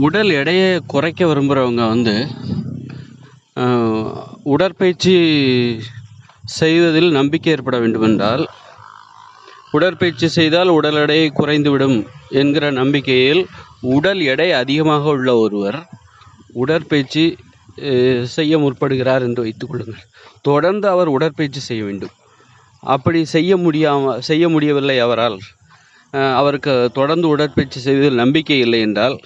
உடல் எடையை குறைக்க விரும்புகிறவங்க வந்து உடற்பயிற்சி செய்வதில் நம்பிக்கை ஏற்பட வேண்டுமென்றால் உடற்பயிற்சி செய்தால் உடல் எடை குறைந்துவிடும் என்கிற நம்பிக்கையில் உடல் எடை அதிகமாக உள்ள ஒருவர் உடற்பயிற்சி செய்ய முற்படுகிறார் என்று வைத்துக்கொள்ளுங்கள் தொடர்ந்து அவர் உடற்பயிற்சி செய்ய வேண்டும். அப்படி செய்ய முடியாம செய்ய முடியவில்லை அவரால் அவருக்கு தொடர்ந்து உடற்பயிற்சி செய்வதில் நம்பிக்கை இல்லை என்றால்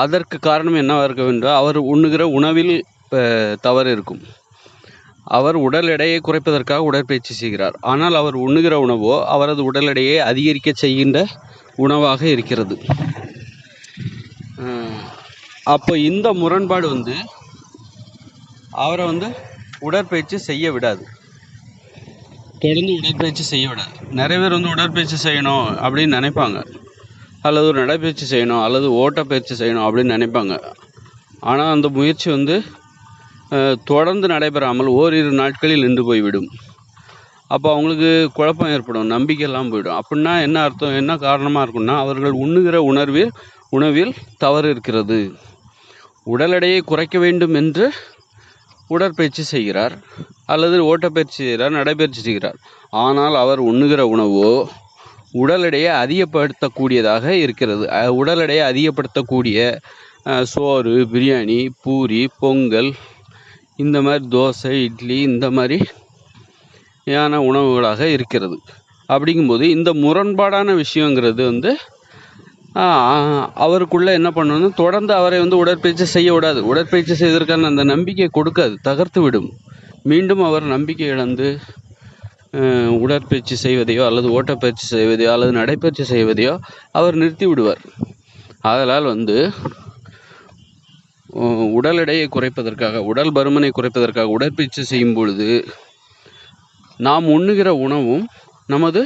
அதற்கு காரணம் என்னவாக இருக்க என்றால் அவர் உண்ணுகிற உணவில் தவறு இருக்கும். அவர் உடல் எடையை குறைப்பதற்காக உடற்பயிற்சி செய்கிறார். ஆனால் அவர் உண்ணுகிற உணவோ அவரது உடல் எடையை அதிகரிக்க செய்கின்ற உணவாக இருக்கிறது. அப்போ இந்த முரண்பாடு வந்து அவரை வந்து உடற்பயிற்சி செய்ய விடாது. தொடர்ந்து உடற்பயிற்சி செய்ய விடாது. நிறைய பேர் வந்து உடற்பயிற்சி செய்யணும் அப்படின்னு நினைப்பாங்க. அல்லது ஒரு நடைப்பயிற்சி செய்யணும் அல்லது ஓட்டப்பயிற்சி செய்யணும் அப்படின்னு நினைப்பாங்க. ஆனால் அந்த முயற்சி வந்து தொடர்ந்து நடைபெறாமல் ஓரிரு நாட்களில் நின்று போய்விடும். அப்போ அவங்களுக்கு குழப்பம் ஏற்படும் நம்பிக்கையெல்லாம் போயிடும் அப்படின்னா என்ன அர்த்தம் என்ன காரணமாக இருக்கும்னா அவர்கள் உண்ணுகிற உணர்வில் உணவில் தவறு இருக்கிறது. உடல் எடையை குறைக்க வேண்டும் என்று உடற்பயிற்சி செய்கிறார் அல்லது ஓட்டப்பயிற்சி செய்கிறார் நடைபயிற்சி செய்கிறார். ஆனால் அவர் உண்ணுகிற உணவோ உடல் எடையை அதிகப்படுத்தக்கூடியதாக இருக்கிறது. உடல் எடையை அதிகப்படுத்தக்கூடிய சோறு பிரியாணி பூரி பொங்கல் இந்த மாதிரி தோசை இட்லி இந்த மாதிரி யான உணவுகளாக இருக்கிறது. அப்படிங்கும்போது இந்த முரண்பாடான விஷயங்கிறது வந்து அவருக்குள்ளே என்ன பண்ணணும்னா தொடர்ந்து அவரை வந்து உடற்பயிற்சி செய்ய விடாது. உடற்பயிற்சி செய்வதற்கான அந்த நம்பிக்கை கொடுக்காது தகர்த்து விடும். மீண்டும் அவர் நம்பிக்கை இழந்து உடற்பயிற்சி செய்வதையோ அல்லது ஓட்டப்பயிற்சி செய்வதையோ அல்லது நடைப்பயிற்சி செய்வதையோ அவர் நிறுத்தி விடுவார். ஆதலால் வந்து உடல் எடையை குறைப்பதற்காக உடல் பருமனை குறைப்பதற்காக உடற்பயிற்சி செய்யும் பொழுது நாம் உண்ணுகிற உணவும் நமது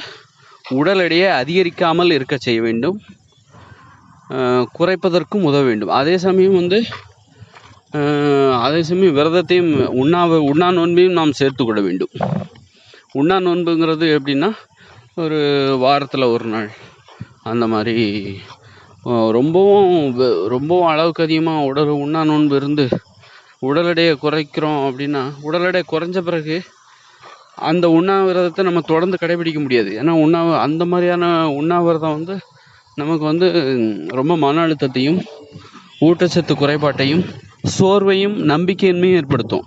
உடல் எடையை அதிகரிக்காமல் இருக்க செய்ய வேண்டும். குறைப்பதற்கும் உதவ வேண்டும். அதே சமயம் வந்து அதே சமயம் விரதத்தையும் உண்ணாவ உண்ணா நோன்பையும் நாம் சேர்த்துக்கொள்ள வேண்டும். உண்ணா நோன்புங்கிறது எப்படின்னா ஒரு வாரத்தில் ஒரு நாள். அந்த மாதிரி ரொம்பவும் ரொம்பவும் அளவுக்கு அதிகமாக உடல் உண்ணா நோன்பு இருந்து உடல் எடையை குறைக்கிறோம் அப்படின்னா உடல் எடை குறைஞ்ச பிறகு அந்த உண்ணாவிரதத்தை நம்ம தொடர்ந்து கடைபிடிக்க முடியாது. ஏன்னா உண்ணா அந்த மாதிரியான உண்ணாவிரதம் வந்து நமக்கு வந்து ரொம்ப மன அழுத்தத்தையும் ஊட்டச்சத்து குறைபாட்டையும் சோர்வையும் நம்பிக்கையின்மையும் ஏற்படுத்தும்.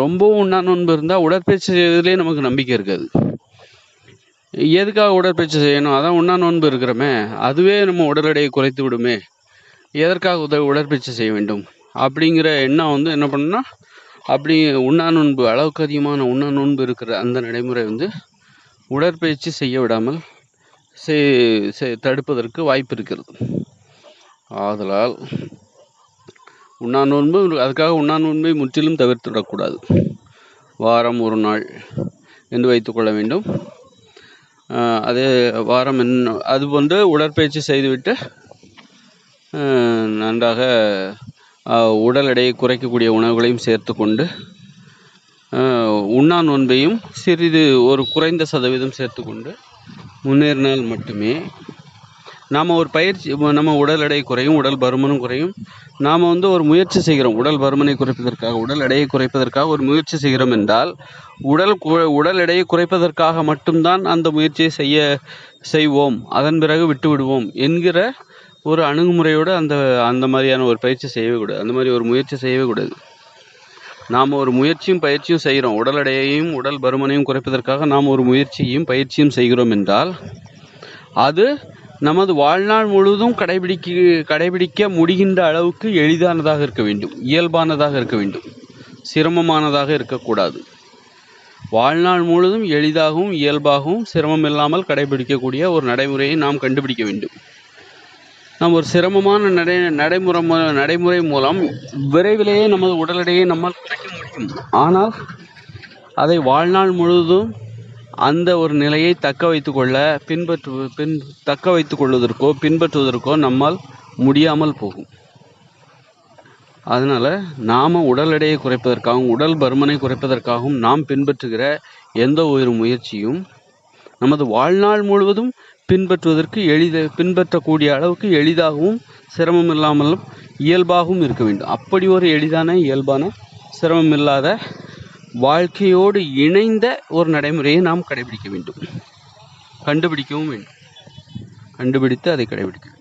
ரொம்பவும் உண்ணா நோன்பு இருந்தால் உடற்பயிற்சி செய்வதிலே நமக்கு நம்பிக்கை இருக்காது. எதுக்காக உடற்பயிற்சி செய்யணும்? அதான் உண்ணா நோன்பு இருக்கிறோமே. அதுவே நம்ம உடல் எடையை குறைத்து விடுமே. எதற்காக உத உடற்பயிற்சி செய்ய வேண்டும்? அப்படிங்கிற எண்ணம் வந்து என்ன பண்ணுன்னா அப்படி உண்ணா நோன்பு அளவுக்கு அதிகமான உண்ணா நோன்பு இருக்கிற அந்த நடைமுறை வந்து உடற்பயிற்சி செய்ய விடாமல் செய் தடுப்பதற்கு வாய்ப்பு இருக்கிறது. ஆதலால் உண்ணா நோன்பு அதுக்காக உண்ணா நோன்பை முற்றிலும் தவிர்த்து விடக்கூடாது வாரம் ஒரு நாள் என்று வைத்துக்கொள்ள வேண்டும். அது அதே வாரம் என் அது போன்று உடற்பயிற்சி செய்துவிட்டு நன்றாக உடல் எடையை குறைக்கக்கூடிய உணவுகளையும் சேர்த்து கொண்டு உண்ணா நோன்பையும் சிறிது ஒரு குறைந்த சதவீதம் சேர்த்துக்கொண்டு முன்னேறினால் மட்டுமே நாம் ஒரு பயிற்சி நம்ம உடல் எடை குறையும் உடல் பருமனும் குறையும். நாம் வந்து ஒரு முயற்சி செய்கிறோம். உடல் பருமனை குறைப்பதற்காக உடல் எடையை குறைப்பதற்காக ஒரு முயற்சி செய்கிறோம் என்றால் உடல் கு- உடல் எடையை குறைப்பதற்காக மட்டும்தான் அந்த முயற்சியை செய்ய செய்வோம். அதன் பிறகு விட்டு விடுவோம் என்கிற ஒரு அணுகுமுறையோடு அந்த அந்த மாதிரியான ஒரு பயிற்சி செய்யவே கூடாது அந்த மாதிரி ஒரு முயற்சி செய்யவே கூடாது நாம் ஒரு முயற்சியும் பயிற்சியும் செய்கிறோம். உடல் எடையையும் உடல் பருமனையும் குறைப்பதற்காக நாம் ஒரு முயற்சியும் பயிற்சியும் செய்கிறோம் என்றால் அது நமது வாழ்நாள் முழுவதும் கடைபிடிக்க கடைபிடிக்க முடிகின்ற அளவுக்கு எளிதானதாக இருக்க வேண்டும். இயல்பானதாக இருக்க வேண்டும். சிரமமானதாக இருக்கக்கூடாது. வாழ்நாள் முழுவதும் எளிதாகவும் இயல்பாகவும் சிரமம் இல்லாமல் கடைபிடிக்கக்கூடிய ஒரு நடைமுறையை நாம் கண்டுபிடிக்க வேண்டும். நாம் ஒரு சிரமமான நடை நடைமுறை நடைமுறை மூலம் விரைவிலேயே நமது உடல் எடையை நம்மால் குறைக்க முடியும். ஆனால் அதை வாழ்நாள் முழுவதும் அந்த ஒரு நிலையை தக்க வைத்துக்கொள்ள பின்பற்று பின் தக்க வைத்து கொள்வதற்கோ பின்பற்றுவதற்கோ நம்மால் முடியாமல் போகும். அதனால் நாம் உடல் எடையை குறைப்பதற்காகவும் உடல் பருமனை குறைப்பதற்காகவும் நாம் பின்பற்றுகிற எந்த ஒரு முயற்சியும் நமது வாழ்நாள் முழுவதும் பின்பற்றுவதற்கு எளித பின்பற்றக்கூடிய அளவுக்கு எளிதாகவும் சிரமம் இல்லாமலும் இயல்பாகவும் இருக்க வேண்டும். அப்படி ஒரு எளிதான இயல்பான சிரமம் இல்லாத வாழ்க்கையோடு இணைந்த ஒரு நடைமுறையை நாம் கடைபிடிக்க வேண்டும். கண்டுபிடிக்கவும் வேண்டும். கண்டுபிடித்து அதை கடைபிடிக்க வேண்டும்.